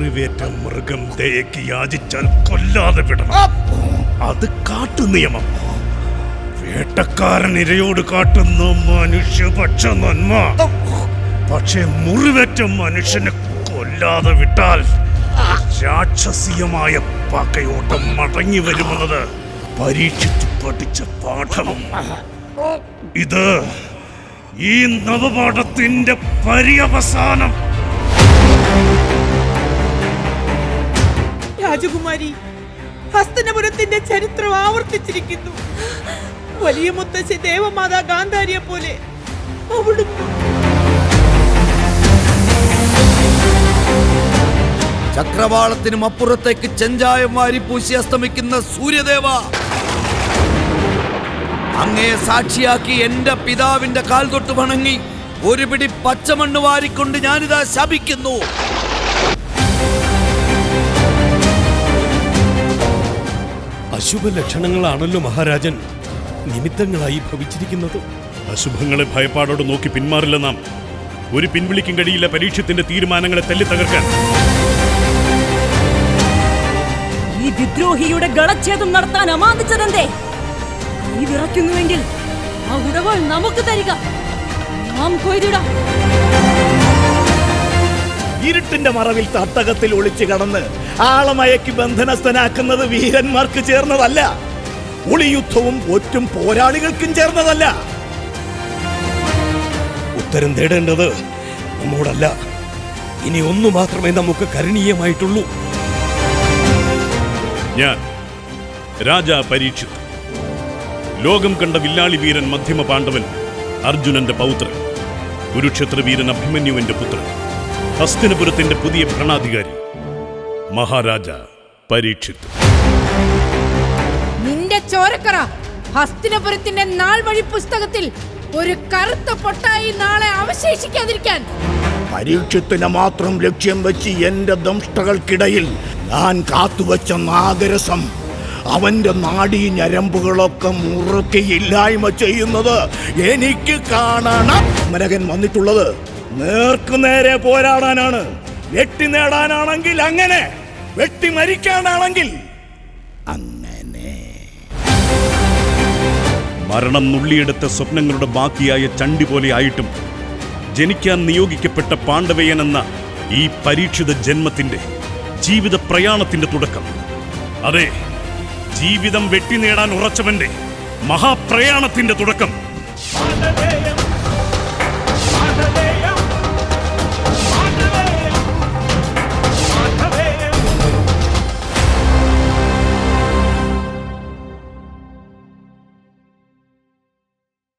മുറിവേറ്റ മൃഗം ദയക്ക് യാചിച്ചാൽ കൊല്ലാതെ വിടണം. അത് കാട്ടു നിയമം. വേട്ടക്കാരൻ ഇരയോട് കാട്ടുന്ന മനുഷ്യപക്ഷ നന്മ. പക്ഷേ മുറിവേറ്റ മനുഷ്യനെ കൊല്ലാതെ വിട്ടാൽ രാക്ഷസീയമായ പകയോട്ടം മടങ്ങി വരുമെന്നത് പരീക്ഷിച്ചു പഠിച്ച പാഠം ഇത് ഈ നവപാഠത്തിന്റെ പര്യവസാനം. രാജകുമാരി ഹസ്തനപുരത്തിന്റെ ചരിത്രം ആവർത്തിച്ചിരിക്കുന്നു. വലിയ മുത്തശ്ശി ദേവമാതാ ഗാന്ധാരിയെ പോലെ ചക്രവാളത്തിനും അപ്പുറത്തേക്ക് ചെഞ്ചായം വാരി പൂശി അസ്തമിക്കുന്ന സൂര്യദേവ അങ്ങയെ സാക്ഷിയാക്കി എന്റെ പിതാവിന്റെ കാൽ തൊട്ട് വണങ്ങി ഒരു പിടി പച്ചമണ്ണ് വാരിക്കൊണ്ട് ഞാനിതാ ശപിക്കുന്നു. അശുഭ ലക്ഷണങ്ങളാണല്ലോ മഹാരാജൻ. നിമിത്തങ്ങളായി ഭവിച്ചിരിക്കുന്നത്. അശുഭങ്ങളെ ഭയപ്പാടോട് നോക്കി പിന്മാറില്ല നാം. ഒരു പിൻവിളിക്കും കഴിയില്ല പരീക്ഷത്തിന്റെ തീരുമാനങ്ങളെ തല്ലി തകർക്കാൻ. ഈ വിദ്രോഹിയുടെ ഗളച്ഛേദം നടത്താൻ അമാന്തിച്ചതെന്തേ? നീ വിറയ്ക്കുന്നുവെങ്കിൽ ആ ഉടവൾ നമുക്ക് തരിക. നാം കൊയ്തിടാം. ഇരുട്ടിന്റെ മറവിൽ തട്ടകത്തിൽ ഒളിച്ചു കടന്ന് ആളമയക്ക് ബന്ധനസ്ഥനാക്കുന്നത് വീരന്മാർക്ക് ചേർന്നതല്ല. ഒളിയുദ്ധവും ഒറ്റും പോരാളികൾക്കും ചേർന്നതല്ല. ഉത്തരം തേടേണ്ടത് നമ്മോടല്ല. ഇനി ഒന്നു മാത്രമേ നമുക്ക് കരണീയമായിട്ടുള്ളൂ. ഞാൻ രാജാ പരീക്ഷിത്. ലോകം കണ്ട വില്ലാളി വീരൻ മധ്യമ പാണ്ഡവൻ അർജുനന്റെ പൗത്രൻ. കുരുക്ഷേത്ര വീരൻ അഭിമന്യുവിന്റെ പുത്രൻ. ഹസ്തിനപുരത്തിന്റെ പുതിയ ഭരണാധികാരി മഹാരാജ പരീക്ഷിത് നിന്റെ ചോരക്കറ ഹസ്തിനപുരത്തിന്റെ നാൾ വഴി പുസ്തകത്തിൽ ഒരു കറുത്ത പൊട്ടായി നാളെ അവശേഷിക്കാതിരിക്കാൻ. പരീക്ഷത്തിനെ മാത്രം ലക്ഷ്യം വെച്ച് എന്റെ ദംഷ്ടകൾക്കിടയിൽ ഞാൻ കാത്തുവച്ച നാഗരസം അവന്റെ നാടീ ഞരമ്പുകളൊക്കെ മുറുക്കിയില്ലായ്മ ചെയ്യുന്നത് എനിക്ക് കാണണം. മരകൻ വന്നിട്ടുള്ളത് നേർക്കു നേരെ പോരാടാനാണ്. വെട്ടി നേടാനാണെങ്കിൽ അങ്ങനെ വെട്ടി മരിക്കാനാണെങ്കിൽ അങ്ങനെ. മരണം നുള്ളിയെടുത്ത സ്വപ്നങ്ങളുടെ ബാക്കിയായ ചണ്ടി പോലെ ആയിട്ടും ജനിക്കാൻ നിയോഗിക്കപ്പെട്ട പാണ്ഡവയൻ എന്ന ഈ പരീക്ഷിത ജന്മത്തിന്റെ ജീവിത പ്രയാണത്തിന്റെ തുടക്കം. അതെ ജീവിതം വെട്ടി നേടാൻ ഉറച്ചവന്റെ മഹാപ്രയാണത്തിന്റെ തുടക്കം. പാണ്ഡവേയ